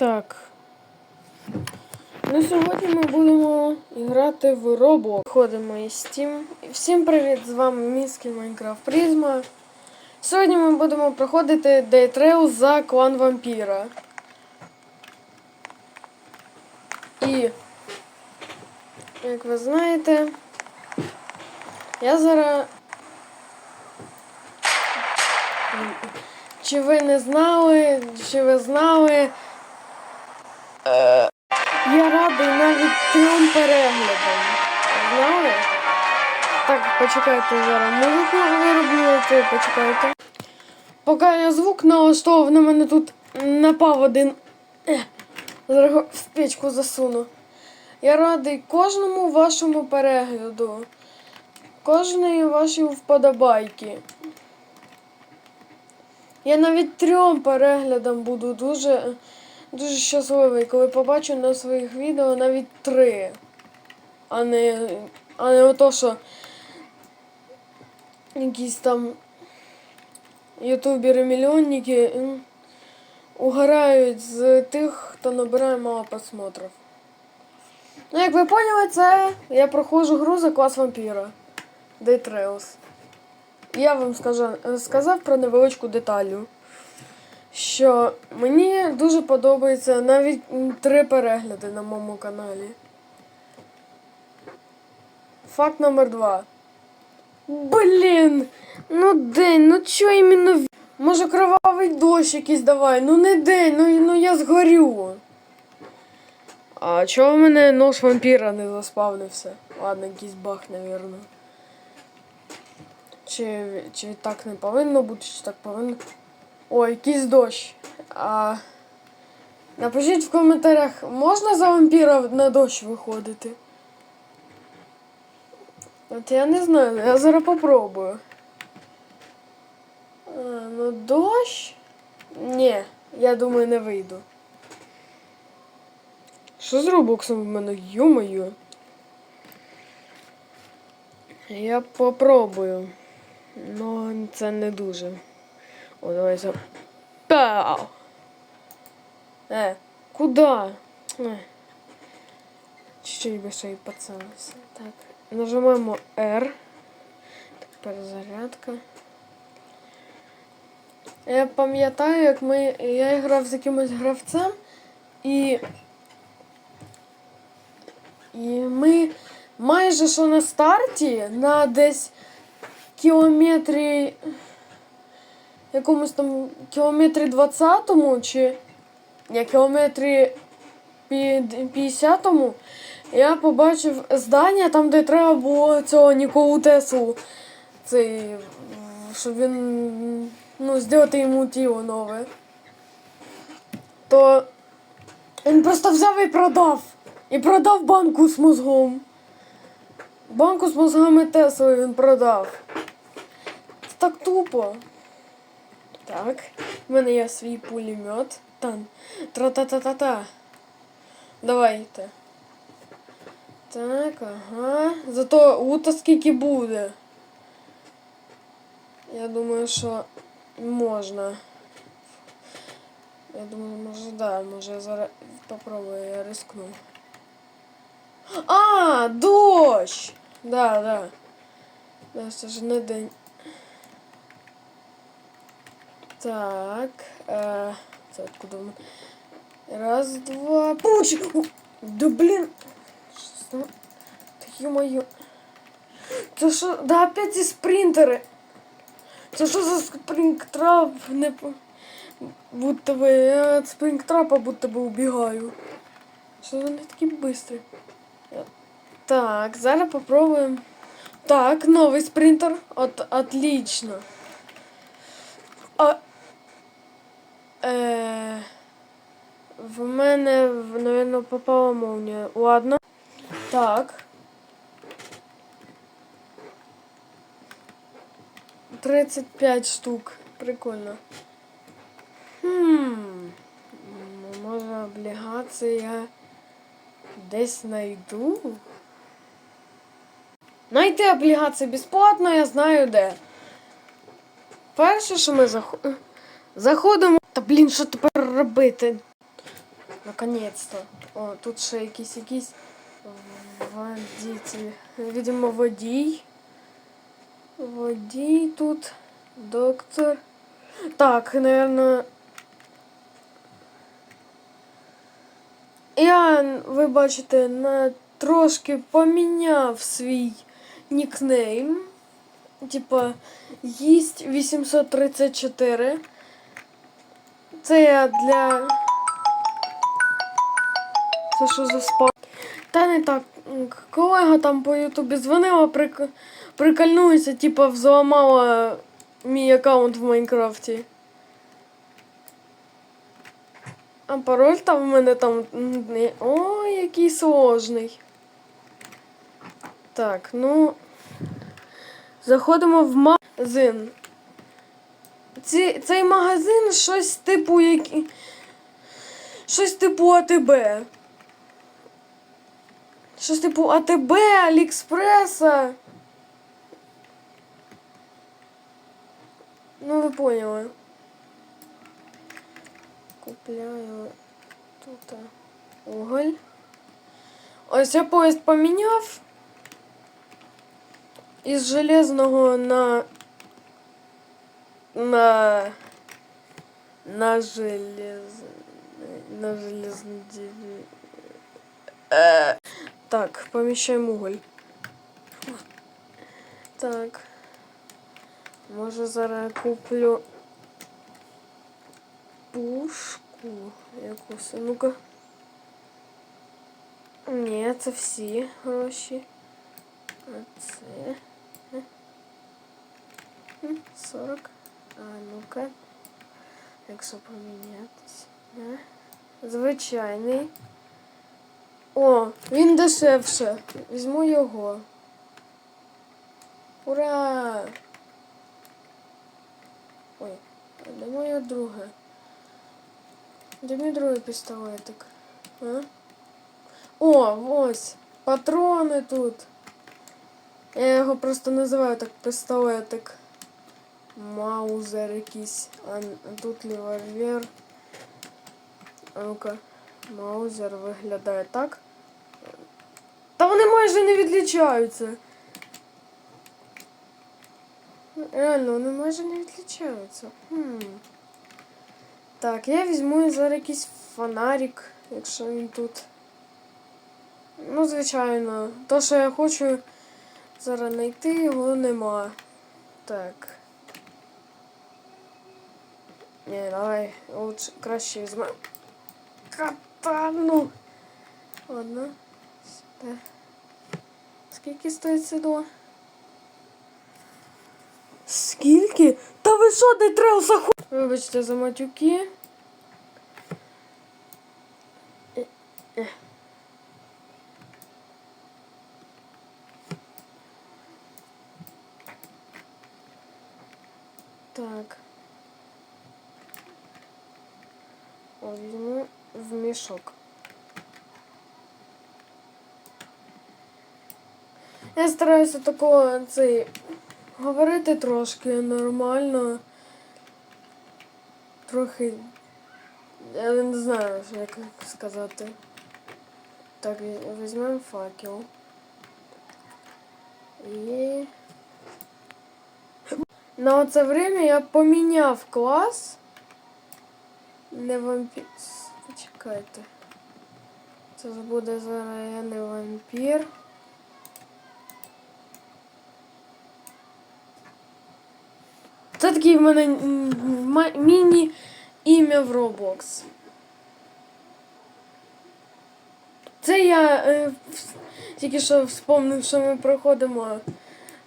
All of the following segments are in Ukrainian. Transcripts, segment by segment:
Так. Ну, сьогодні ми будемо грати в Roblox. Ходимо із Steam. Всім привіт! З вами міський Майнкрафт Призма. Сьогодні ми будемо проходити Trail за клан вампіра. І, як ви знаєте, я зараз. Чи ви не знали, чи ви знали? Я радий навіть трьом переглядам. Знали? Так, почекайте зараз. Музику вироблювати, почекайте. Поки я звук налаштовував, на мене тут напав один. Зараз в печку засуну. Я радий кожному вашому перегляду, кожної вашої вподобайки. Я навіть трьом переглядам буду дуже, дуже щасливий, коли побачу на своїх відео навіть три. А не, а не ото, що якісь там ютубери-мільйонники угорають з тих, хто набирає мало просмотрів. Ну, як ви поняли, це я проходжу гру за клас вампіра. Day. Я вам скажу, сказав про невеличку деталю, що мені дуже подобається навіть три перегляди на моєму каналі. Факт номер два. Блін! Ну день, ну чо іменно Може кровавий дощ якийсь давай, ну не день, ну, ну я згорю. А чого в мене нож вампіра не заспавнився? Ладно, якийсь баг, навірно. Чи, чи так не повинно бути, чи так повинно. О, якийсь дощ. А... Напишіть в коментарях, можна за вампіра на дощ виходити? От я не знаю, я зараз попробую. А, ну дощ? Ні, я думаю, не вийду. Що з робоксом в мене? Йо-моє. Я попробую. Ну, це не дуже. О, давай за. Пау! Е, куда? Чуть-чуть більше пацанився. Так. Нажимаємо R. Так, перезарядка. Я пам'ятаю, як ми. Я грав з якимось гравцем і. І ми майже що на старті на десь кілометрі. Якомусь там кілометрі 20-му чи ні, кілометрі пі- 50-му я побачив здання там, де треба було цього Ніколу Теслу. Цей, щоб він ну, зробити йому тіло нове. То він просто взяв і продав. І продав банку з мозгом. Банку з мозгами Тесли він продав. Це так тупо. Так, в мене є свій пулемет. Там. Тра-та-та-та-та. Давайте. Так, ага. Зато лута скільки буде. Я думаю, що можна. Я думаю, може, да, може я зараз попробую, я рискну. А, дощ! Да, да. Да, це ж не день. Так. Е, це откуда ми? Раз, два. Пуч! Да блін. Що це? Та ё-моё. Це? Да опять ці спринтери. Це що за спрингтрап? Не будто би. Я від спрингтрапа будто би убігаю. Що вони такі бистрі? Так, зараз попробуємо. Так, новий спринтер. От, отлично. А, е, в мене, наверное, попала молния. Ладно. Так. Тридцать пять штук. Прикольно. Хм. Може, облігації я десь знайду? Найти облігації безплатно, я знаю де. Перше, що ми заход... заходимо. Та блін, що тепер робити? Наконец-то. О, тут ще якийсь якийсь водитель. Видимо, водій. Водій тут. Доктор. Так, наверное. Я, ви бачите, на трошки поміняв свій нікнейм. Типа, їсть 834. Це для. Це що за спа? Та не так. Колега там по Ютубі дзвонила, прик... прикольнується, типа взламала мій аккаунт в Майнкрафті. А пароль там в мене там. Ой, який сложний. Так, ну. Заходимо в магазин. Ці, цей магазин щось типу які. Щось типу АТБ. Щось типу АТБ, Аліекспреса. Ну, ви поняли. Купляю тут уголь. Ось я поїзд поміняв. Із железного на. На. На желез... На железный деревья. Э, Так, помещаем уголь. Так. Може зараз куплю пушку якусь. Ну-ка. Ні, це всі гроші. А це. М, 40. А ну-ка. Якщо помінятися. Да. Звичайний. О, він дешевше. Візьму його. Ура! Ой, де моє друге? Де мій другий пістолетик? А? О, ось! Патрони тут. Я його просто називаю так пістолетик. Маузер якийсь. А тут револьвер. А ну-ка. Маузер виглядає так. Та вони майже не відлічаються. Реально, вони майже не відлічаються. Хм. Так, я візьму зараз якийсь фонарик, якщо він тут. Ну, звичайно. То, що я хочу зараз знайти, його нема. Так. Ні, давай, лучше краще візьму Катану. Ладно. Сюди. Скільки стоїть седло? Скільки? Та ви що, де треба заху... Вибачте за матюки. Е, е. Так. О, в мішок. Я стараюся такого цей говорити трошки нормально. Трохи. Я не знаю, як сказати. Так, ві- візьмемо факел. І. На оце время я поміняв клас. Не вампір. Почекайте. Це буде зараз я не вампір. Це такий в мене м, ма- міні-ім'я в Roblox. Це я е, тільки що вспомнив, що ми проходимо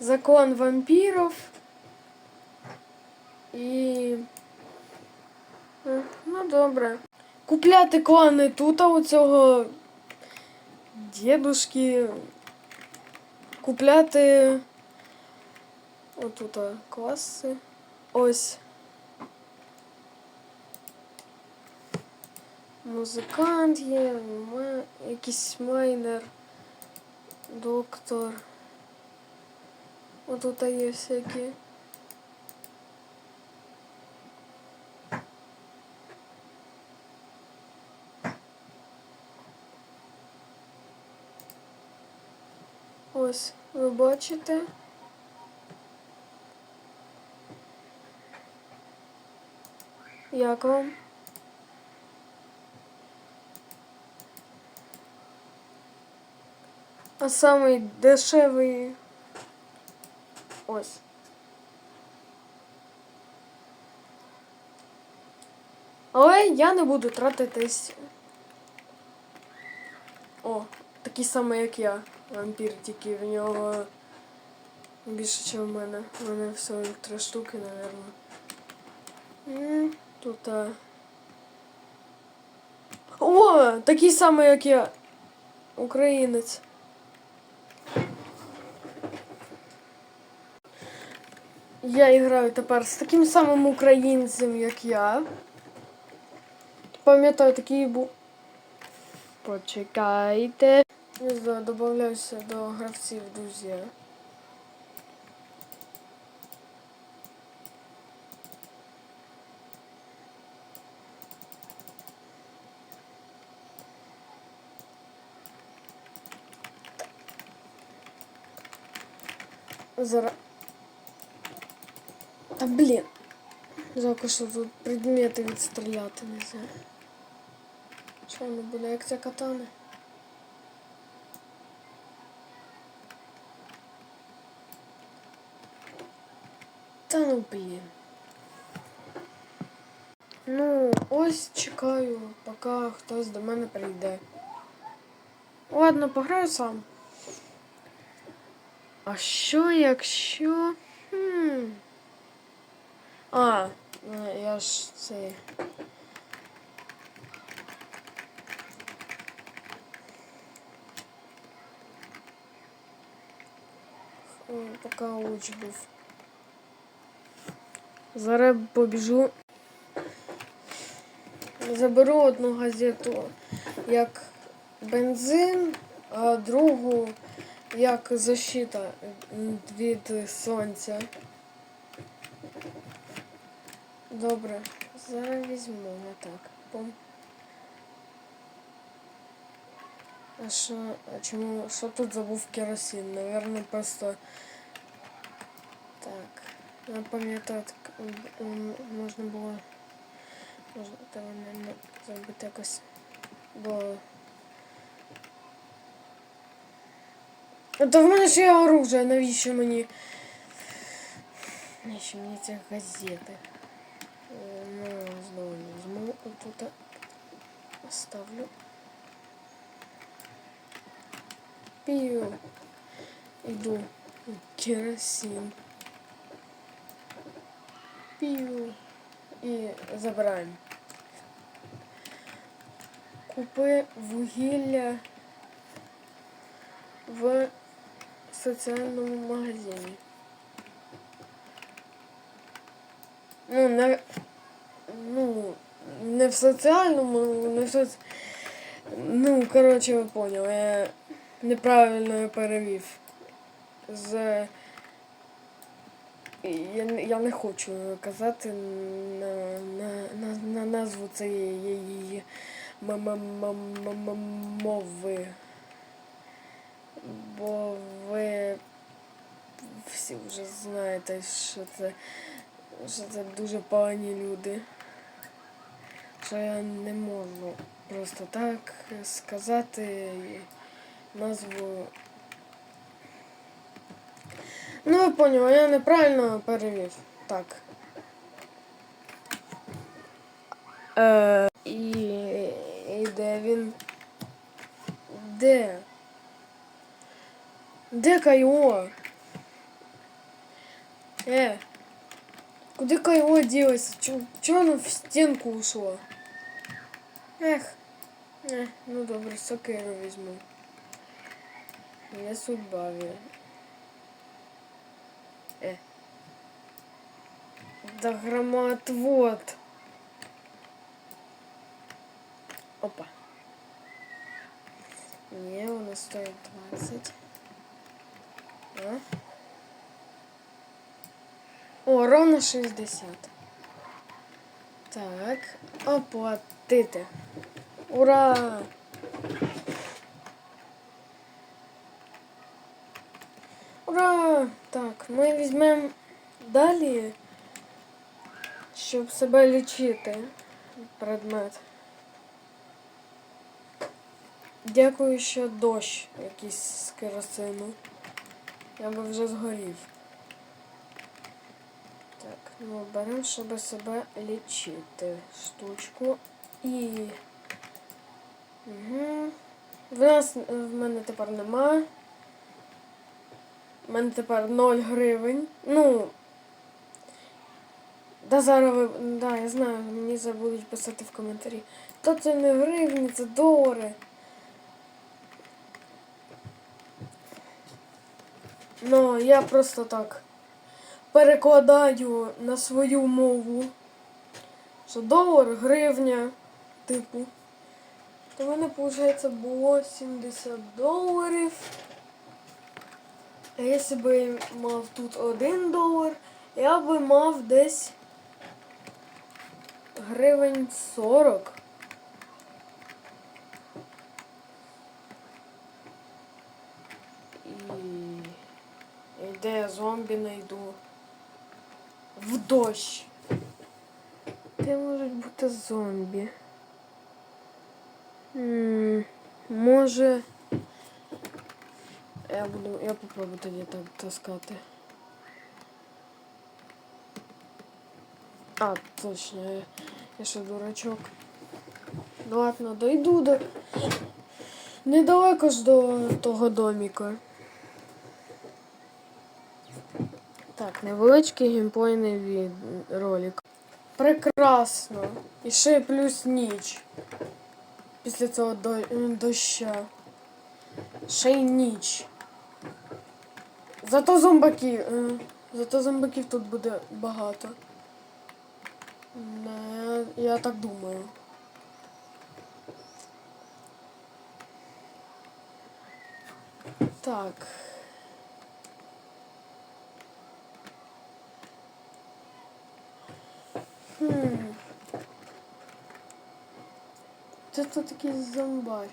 закон вампірів. І. добре. Купляти клани тут, у цього дідушки. Купляти отут класи. Ось. Музикант є, ма- якийсь майнер, доктор. Отут є всякі. Ось, ви бачите. Як вам? А самий дешевий. Ось. Але я не буду тратитись. О, такий самий, як я. Вампір, тільки в нього більше, ніж в мене. У мене всього три штуки, напевно. М, Тут. А... О! Такий самий, як я. Українець. Я граю тепер з таким самим українцем, як я. Пам'ятаю, такий був. Почекайте. Не знаю, додаваюся до гравців друзі. Зараз. Та блін. Жалко, що тут предмети відстріляти не знаю. Що воно буде, як ця катана? Та ну блін. Ну, ось чекаю, поки хтось до мене прийде. Ладно, пограю сам. А що якщо. Хм. А, я ж цей. Поки луч був. Зараз побіжу. Заберу одну газету як бензин, а другу як защита від сонця. Добре, зараз візьму. Пом. А що, а чому, що тут забув керосин? Наверное, просто так. Я м, можна було, можна не зробити якось, бо... А то в мене ж є оружие, навіщо мені? Навіщо мені ці газети? Е, Ну, знову візьму тут оставлю. Пію. Іду. Керосин. Пію. І забираємо. Купи вугілля в соціальному магазині. Ну, не, ну, не в соціальному, не в соці... Ну, коротше, ви поняли, я неправильно перевів. З... Я, я не хочу казати на, на, на, на назву цієї мови. Бо ви всі вже знаєте, що це, що це дуже погані люди. Що я не можу просто так сказати назву. Ну, ви поняли, я неправильно перевів. Так. Е, і, і де він? Де? Де Кайо? Э, куда Кайо делась? Чё, чё оно в стенку ушло? Эх, э, ну добре, сокиру візьму. Не судьба він. Э. Да громоотвод. Опа. Не, вона стоит 20. А? О, ровно 60. Так, оплатити. Ура! Так, ми візьмемо далі, щоб себе лічити предмет. Дякую, що дощ якийсь з керосину. Я би вже згорів. Так, ну беремо, щоб себе лічити штучку. І. Угу. В нас в мене тепер нема. У мене тепер 0 гривень. Ну. Да зараз ви. Да, я знаю, мені забудуть писати в коментарі. Та це не гривні, це долари. Ну, я просто так перекладаю на свою мову. Що долар, гривня, типу. То в мене, виходить, було 70 доларів. А якщо б я мав тут 1 долар, я би мав десь гривень 40. І... Де я зомбі знайду? В дощ. Де можуть бути зомбі? М, Може. Я буду. Я попробую тоді так таскати. А, точно, я, я ще дурачок. Ну ладно, дойду до. Недалеко ж до того доміка. Так, невеличкий геймплейний ролик. Прекрасно. І ще плюс ніч. Після цього до... доща. Ще й ніч. Зато зомбаків. е, Зато зомбаків тут буде багато. Не, я так думаю. Так. Хм. Це тут такий зомбарь.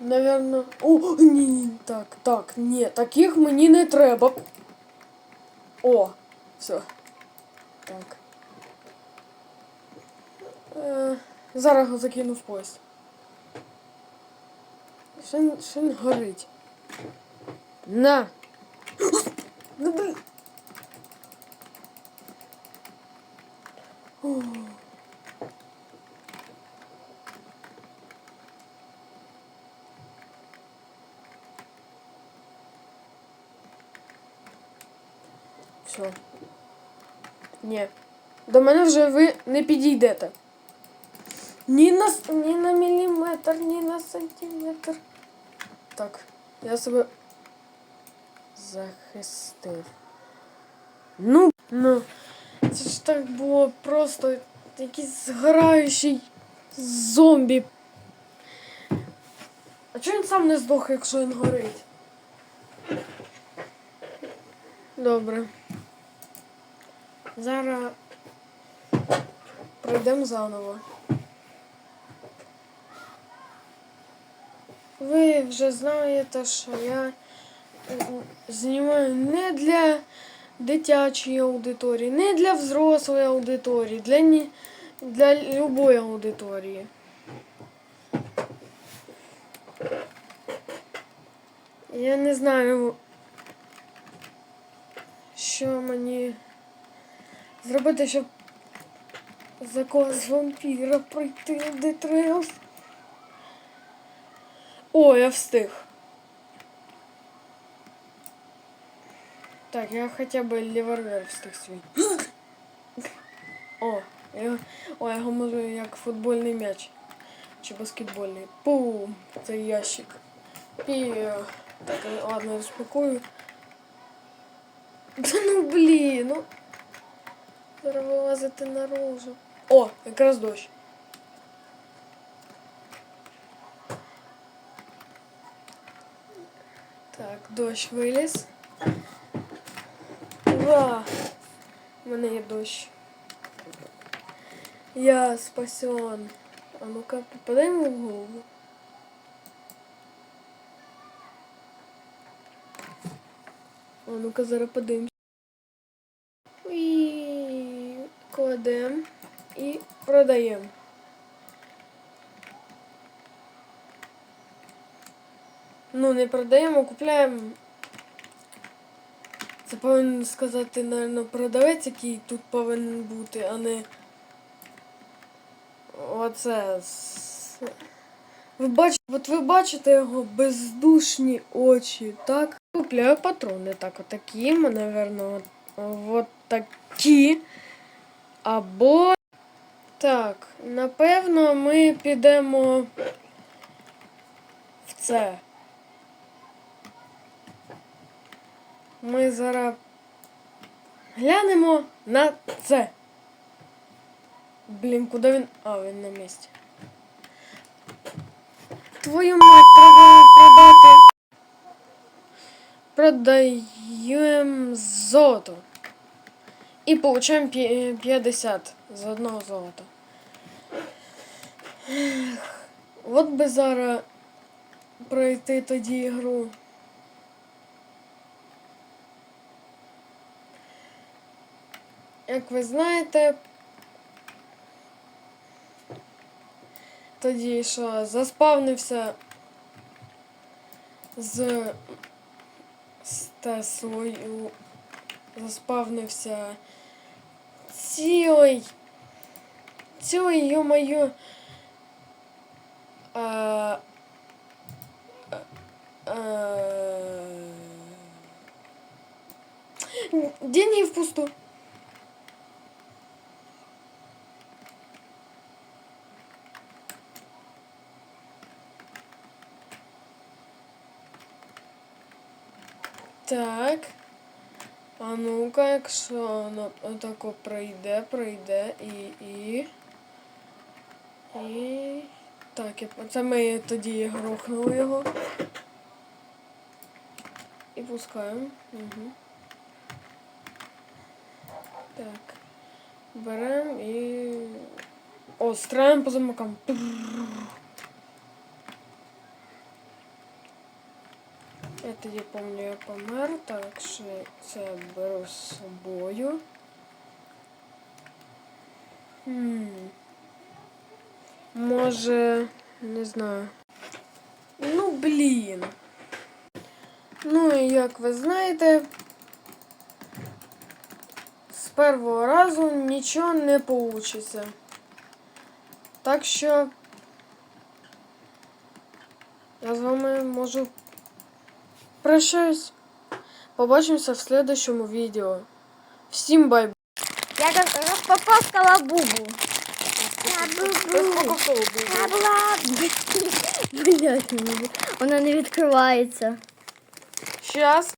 Наверно. О, ні, ні, так, так, ні, таких мені не треба. О, все. Так. Е, зараз закину в поїзд. Ще, н- ще не горить. На! Ну блін. Все. Ні. До мене вже ви не підійдете. Ні на, ні на міліметр, ні на сантиметр. Так, я себе захистив. Ну, ну. Це ж так було просто якийсь згораючий зомбі. А чого він сам не здох, якщо він горить? Добре. Зараз пройдемо заново. Ви вже знаєте, що я знімаю не для дитячої аудиторії, не для взрослої аудиторії, для, ні, для любої аудиторії. Я не знаю, що мені зробити, щоб за когось вампіра пройти де треба. О, я встиг. Так, я хоча б лівервер встиг свій. О, я, о, я його можу як футбольний м'яч. Чи баскетбольний. Пум! Це ящик. Пі. Так, ладно, я розпакую. Та ну блін, ну. Зараз вилазити наружу. О, якраз дощ. Так, дощ виліз. Ура! У мене є дощ. Я спасен. А ну-ка, попадаємо в голову. А ну-ка зараз подивимось. І кладемо і продаємо. Ну, не продаємо, купляємо. Це повинен сказати, напевно, продавець, який тут повинен бути, а не. Оце. Ви бачите, от ви бачите його бездушні очі, так? Купляю патрони, так, отакі, напевно, от, от такі. Або. Так, напевно, ми підемо в це. Ми зараз глянемо на це. Блін, куди він. А, він на місці. Твою мать, треба продати. Продаємо золото. І получаємо 50 з одного золота. От би зараз пройти тоді ігру. Як ви знаєте, тоді що заспавнився з, з Теслою, заспавнився цілий, цілий, йо-моє, а, а, деньги впусту. Так. А ну-ка, якщо отако пройде, пройде і. і. І. Так, це ми тоді грохнули його. І пускаємо. Угу. Так. Беремо і. О, страємо по замокам. Тоді пам'ятаю, я помер, так що це беру з собою. Хм. Може, не знаю. Ну, блін. Ну і як ви знаєте, з першого разу нічого не вийде. Так що я з вами можу Прощаюсь. Побачимося в следующому відео. Всім бай. Я роз- розпопаскала бубу. Бубу. Блядь, вона не відкривається. Щас.